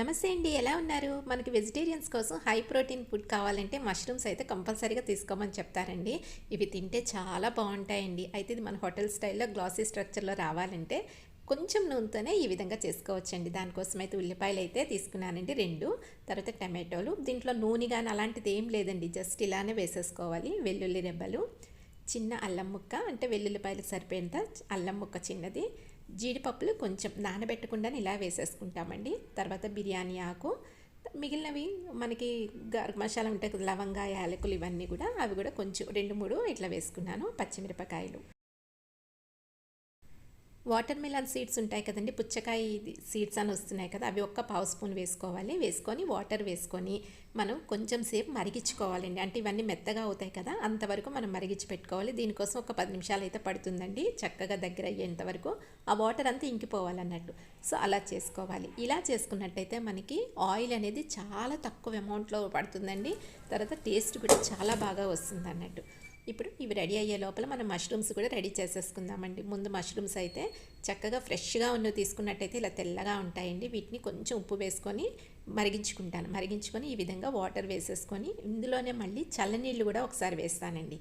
నమస్తే అండి ఎలా ఉన్నారు? మనకి వెజిటేరియన్స్ కోసం హై ప్రోటీన్ ఫుడ్ కావాలంటే మష్రూమ్స్ అయితే కంపల్సరీగా తీసుకోమని చెప్తారండి. ఇవి తింటే చాలా బాగుంటాయండి. అయితే ఇది మన హోటల్ స్టైల్లో గ్లాసీ స్ట్రక్చర్లో రావాలంటే కొంచెం నూనెతోనే ఈ విధంగా చేసుకోవచ్చండి. దానికోసం అయితే ఉల్లిపాయలు అయితే తీసుకున్నానండి రెండు. తర్వాత టమాటోలు. దీంట్లో నూనె కానీ అలాంటిది ఏం లేదండి. జస్ట్ ఇలానే వేసేసుకోవాలి. వెల్లుల్లి రెబ్బలు. చిన్న అల్లం ముక్క అంటే వెల్లుల్లిపాయలకు సరిపోయేంత అల్లం ముక్క చిన్నది. జీడిపప్పులు కొంచెం నానబెట్టకుండా ఇలా వేసేసుకుంటామండి. తర్వాత బిర్యానీ ఆకు మిగిలినవి మనకి గరం మసాలా ఉంటాయి కదా లవంగా యాలకులు ఇవన్నీ కూడా అవి కూడా కొంచెం రెండు మూడు ఇట్లా వేసుకున్నాను పచ్చిమిరపకాయలు. వాటర్ మిలన్ సీడ్స్ ఉంటాయి కదండి పుచ్చకాయ సీడ్స్ అని వస్తున్నాయి కదా అవి ఒక్క పావు స్పూన్ వేసుకోవాలి. వేసుకొని వాటర్ వేసుకొని మనం కొంచెం సేపు మరిగించుకోవాలండి. అంటే ఇవన్నీ మెత్తగా అవుతాయి కదా అంతవరకు మనం మరిగించి పెట్టుకోవాలి. దీనికోసం ఒక పది నిమిషాలు అయితే పడుతుందండి చక్కగా దగ్గర అయ్యేంత వరకు ఆ వాటర్ అంతా ఇంకిపోవాలన్నట్టు. సో అలా చేసుకోవాలి. ఇలా చేసుకున్నట్టయితే మనకి ఆయిల్ అనేది చాలా తక్కువ అమౌంట్లో పడుతుందండి తర్వాత టేస్ట్ కూడా చాలా బాగా వస్తుంది అన్నట్టు ఇప్పుడు ఇవి రెడీ అయ్యే లోపల మనం మష్రూమ్స్ కూడా రెడీ చేసేసుకుందామండి. ముందు మష్రూమ్స్ అయితే చక్కగా ఫ్రెష్గా ఉన్నవి తీసుకున్నట్టయితే ఇలా తెల్లగా ఉంటాయండి. వీటిని కొంచెం ఉప్పు వేసుకొని మరిగించుకుంటాను. మరిగించుకొని ఈ విధంగా వాటర్ వేసేసుకొని ఇందులోనే మళ్ళీ చల్లనీళ్ళు కూడా ఒకసారి వేస్తానండి.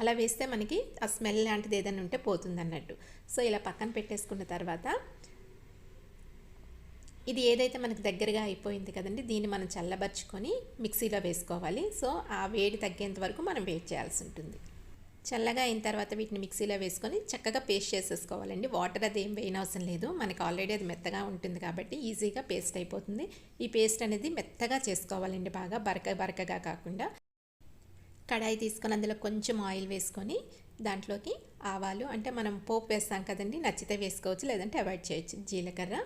అలా వేస్తే మనకి ఆ స్మెల్ లాంటిది ఏదైనా ఉంటే పోతుంది అన్నట్టు సో ఇలా పక్కన పెట్టేసుకున్న తర్వాత ఇది ఏదైతే మనకు దగ్గరగా అయిపోయింది కదండి దీన్ని మనం చల్లబరుచుకొని మిక్సీలో వేసుకోవాలి. సో ఆ వేడి తగ్గేంత వరకు మనం వెయిట్ చేయాల్సి ఉంటుంది. చల్లగా అయిన తర్వాత వీటిని మిక్సీలో వేసుకొని చక్కగా పేస్ట్ చేసేసుకోవాలండి. వాటర్ అది ఏం వేయనవసరం లేదు. మనకి ఆల్రెడీ అది మెత్తగా ఉంటుంది కాబట్టి ఈజీగా పేస్ట్ అయిపోతుంది. ఈ పేస్ట్ అనేది మెత్తగా చేసుకోవాలండి బాగా బరక బరకగా కాకుండా. కడాయి తీసుకొని అందులో కొంచెం ఆయిల్ వేసుకొని దాంట్లోకి ఆవాలు అంటే మనం పోపు వేస్తాం కదండి నచ్చితే వేసుకోవచ్చు లేదంటే అవాయిడ్ చేయొచ్చు. జీలకర్ర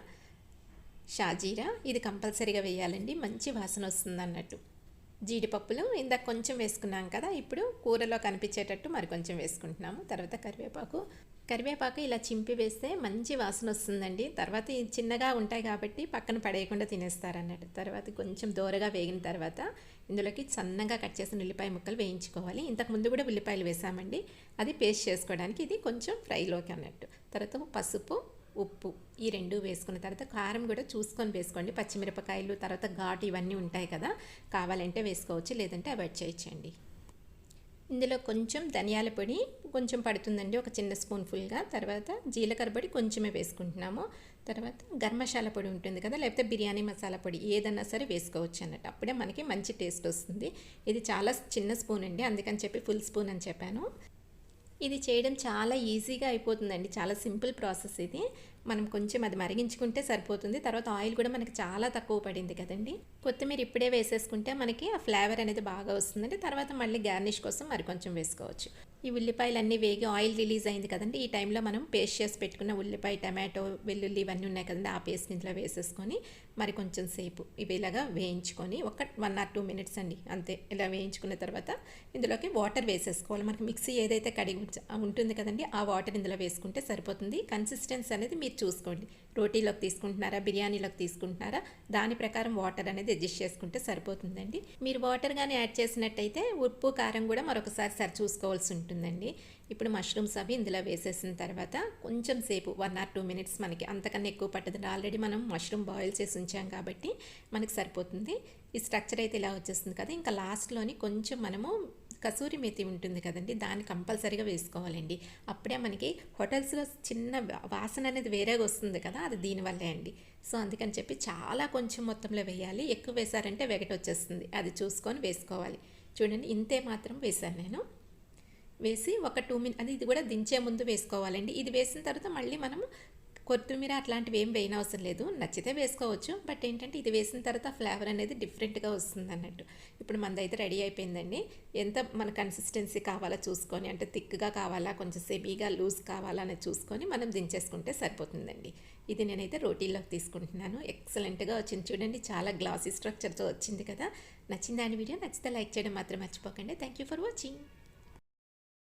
షాజీరా ఇది కంపల్సరీగా వేయాలండి. మంచి వాసన వస్తుంది అన్నట్టు. జీడిపప్పులు ఇందాక కొంచెం వేసుకున్నాం కదా ఇప్పుడు కూరలో కనిపించేటట్టు మరి కొంచెం వేసుకుంటున్నాము. తర్వాత కరివేపాకు. కరివేపాకు ఇలా చింపి వేస్తే మంచి వాసన వస్తుందండి. తర్వాత చిన్నగా ఉంటాయి కాబట్టి పక్కన పడేయకుండా తినేస్తారన్నట్టు. తర్వాత కొంచెం దూరగా వేగిన తర్వాత ఇందులోకి సన్నగా కట్ చేసిన ఉల్లిపాయ ముక్కలు వేయించుకోవాలి. ఇంతకు ముందు కూడా ఉల్లిపాయలు వేసామండి. అది పేస్ట్ చేసుకోవడానికి ఇది కొంచెం ఫ్రైలోకి అన్నట్టు. తర్వాత పసుపు ఉప్పు. ఈ రెండు వేసుకున్న తర్వాత కారం కూడా చూసుకొని వేసుకోండి. పచ్చిమిరపకాయలు తర్వాత ఘాటు ఇవన్నీ ఉంటాయి కదా కావాలంటే వేసుకోవచ్చు లేదంటే అవాయిడ్ చేయించండి ఇందులో కొంచెం ధనియాల పొడి కొంచెం పడుతుందండి ఒక చిన్న స్పూన్ ఫుల్గా తర్వాత జీలకర్ర పొడి కొంచెమే వేసుకుంటున్నాము. తర్వాత గరం మసాలా పొడి ఉంటుంది కదా లేకపోతే బిర్యానీ మసాలా పొడి ఏదన్నా సరే వేసుకోవచ్చు అన్నట్టు. అప్పుడే మనకి మంచి టేస్ట్ వస్తుంది. ఇది చాలా చిన్న స్పూన్ అండి అందుకని చెప్పి ఫుల్ స్పూన్ అని చెప్పాను. ఇది చేయడం చాలా ఈజీగా అయిపోతుందండి. చాలా సింపుల్ ప్రాసెస్ ఇది. మనం కొంచెం అది మరిగించుకుంటే సరిపోతుంది. తర్వాత ఆయిల్ కూడా మనకి చాలా తక్కువ పడింది కదండి. కొత్తిమీర ఇప్పుడే వేసేసుకుంటే మనకి ఆ ఫ్లేవర్ అనేది బాగా వస్తుందండి. తర్వాత మళ్ళీ గార్నిష్ కోసం మరి కొంచెం వేసుకోవచ్చు. ఈ ఉల్లిపాయలు అన్నీ వేగి ఆయిల్ రిలీజ్ అయింది కదండి ఈ టైంలో మనం పేస్ట్ చేసి పెట్టుకున్న ఉల్లిపాయ టమాటో వెల్లుల్లి ఇవన్నీ ఉన్నాయి కదండి ఆ పేస్ట్ ఇంట్లో వేసేసుకొని మరి కొంచెం సేపు ఇవి ఇలాగా వేయించుకొని ఒక వన్ ఆర్ టూ మినిట్స్ అండి అంతే ఇలా వేయించుకున్న తర్వాత ఇందులోకి వాటర్ వేసేసుకోవాలి. మనకి మిక్సీ ఏదైతే కడిగి ఉంటుంది కదండి ఆ వాటర్ ఇందులో వేసుకుంటే సరిపోతుంది. కన్సిస్టెన్సీ అనేది మీరు చూసుకోండి. రోటీలోకి తీసుకుంటున్నారా బిర్యానీలోకి తీసుకుంటున్నారా దాని ప్రకారం వాటర్ అనేది అడ్జస్ట్ చేసుకుంటే సరిపోతుందండి. మీరు వాటర్ కానీ యాడ్ చేసినట్టయితే ఉప్పు కారం కూడా మరొకసారి సరి చూసుకోవాల్సి ఉంటుందండి. ఇప్పుడు మష్రూమ్స్ అవి ఇందులో వేసేసిన తర్వాత కొంచెం సేపు వన్ ఆర్ టూ మినిట్స్ మనకి అంతకన్నా ఎక్కువ పట్టదు ఆల్రెడీ మనం మష్రూమ్ బాయిల్ చేసి ఉంచాం కాబట్టి మనకి సరిపోతుంది. ఈ స్ట్రక్చర్ అయితే ఇలా వచ్చేస్తుంది కదా. ఇంకా లాస్ట్లోని కొంచెం మనము కసూరి మేతి ఉంటుంది కదండి దాన్ని కంపల్సరీగా వేసుకోవాలండి. అప్పుడే మనకి హోటల్స్లో చిన్న వాసన అనేది వేరేగా వస్తుంది కదా అది దీనివల్లే అండి. సో అందుకని చెప్పి చాలా కొంచెం మొత్తంలో వేయాలి. ఎక్కువ వేశారంటే వెగట వచ్చేస్తుంది. అది చూసుకొని వేసుకోవాలి. చూడండి ఇంతే మాత్రం వేశాను నేను. వేసి ఒక టూ మినిట్ అది ఇది కూడా దించే ముందు వేసుకోవాలండి. ఇది వేసిన తర్వాత మళ్ళీ మనం కొత్తిమీర అట్లాంటివి ఏం వేయనవసరం లేదు. నచ్చితే వేసుకోవచ్చు. బట్ ఏంటంటే ఇది వేసిన తర్వాత ఫ్లేవర్ అనేది డిఫరెంట్గా వస్తుంది అన్నట్టు. ఇప్పుడు మనదైతే రెడీ అయిపోయిందండి. ఎంత మన కన్సిస్టెన్సీ కావాలో చూసుకొని అంటే థిక్గా కావాలా కొంచెం సెబీగా లూజ్ కావాలా అని చూసుకొని మనం దించేసుకుంటే సరిపోతుందండి. ఇది నేనైతే రోటీలోకి తీసుకుంటున్నాను. ఎక్సలెంట్గా వచ్చింది చూడండి. చాలా గ్లాసీ స్ట్రక్చర్తో వచ్చింది కదా. నచ్చిందా అని వీడియో నచ్చితే లైక్ చేయడం మాత్రం మర్చిపోకండి. Thank you for watching.